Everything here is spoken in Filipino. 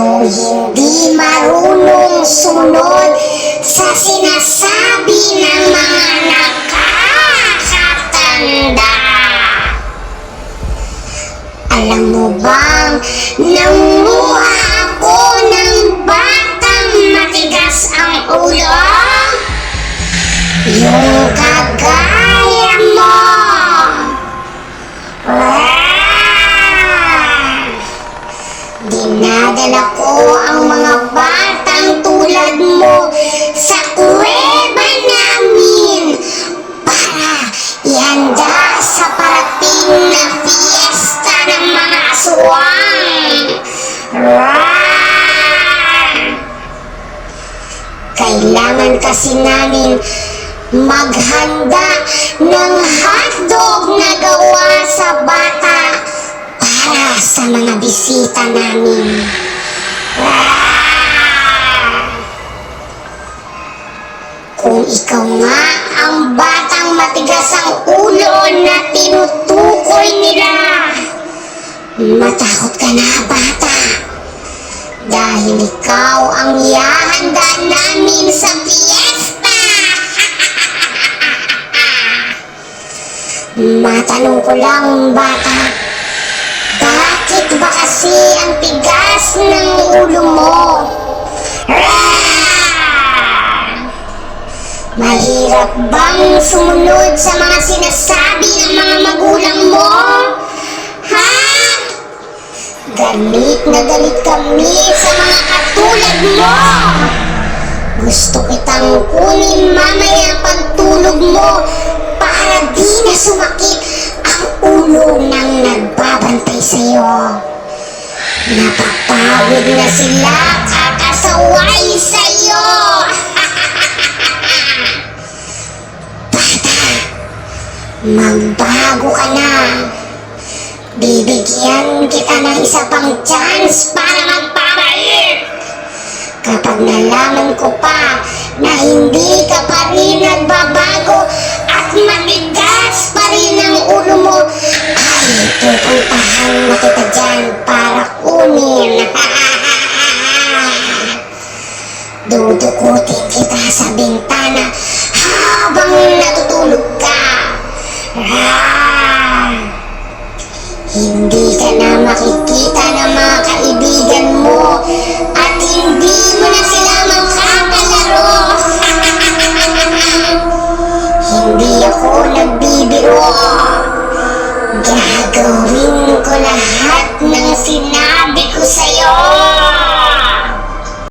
Yung hindi marunong sumunod sa sinasabi ng mga nakakatanda. Alam mo bang nanguha ako ng batang matigas ang ulo? Yung kagaya na fiesta ng mga aswang. Rar! Kailangan kasi namin maghanda ng hotdog na gawa sa bata para sa mga bisita namin. Kung ikaw nga ang batang matigas ang ulo na tinutukoy nila, matakot ka na bata. Dahil ikaw ang ihahanda namin sa fiesta. Matanong ko lang bata, Mahirap bang sumunod sa mga sinasabi ng mga magulang mo? Ha? Galit na galit kami sa mga katulad mo! Gusto kitang kunin mamaya pagtulog mo para di na sumakit ang ulo ng nagbabantay sa'yo. Napapawid na sila kakasaway sa'yo! Magbago ka na. Bibigyan kita ng isa pang chance para magpabalik. Kapag nalaman ko pa na hindi ka pa rin nagbabago at matigas pa rin ang ulo mo, ay pupuntahan na kita dyan para kunin. Dudukutin kaibigan mo at hindi mo na sila makakalaro. hindi ako nagbibiro. Gagawin ko lahat ng sinabi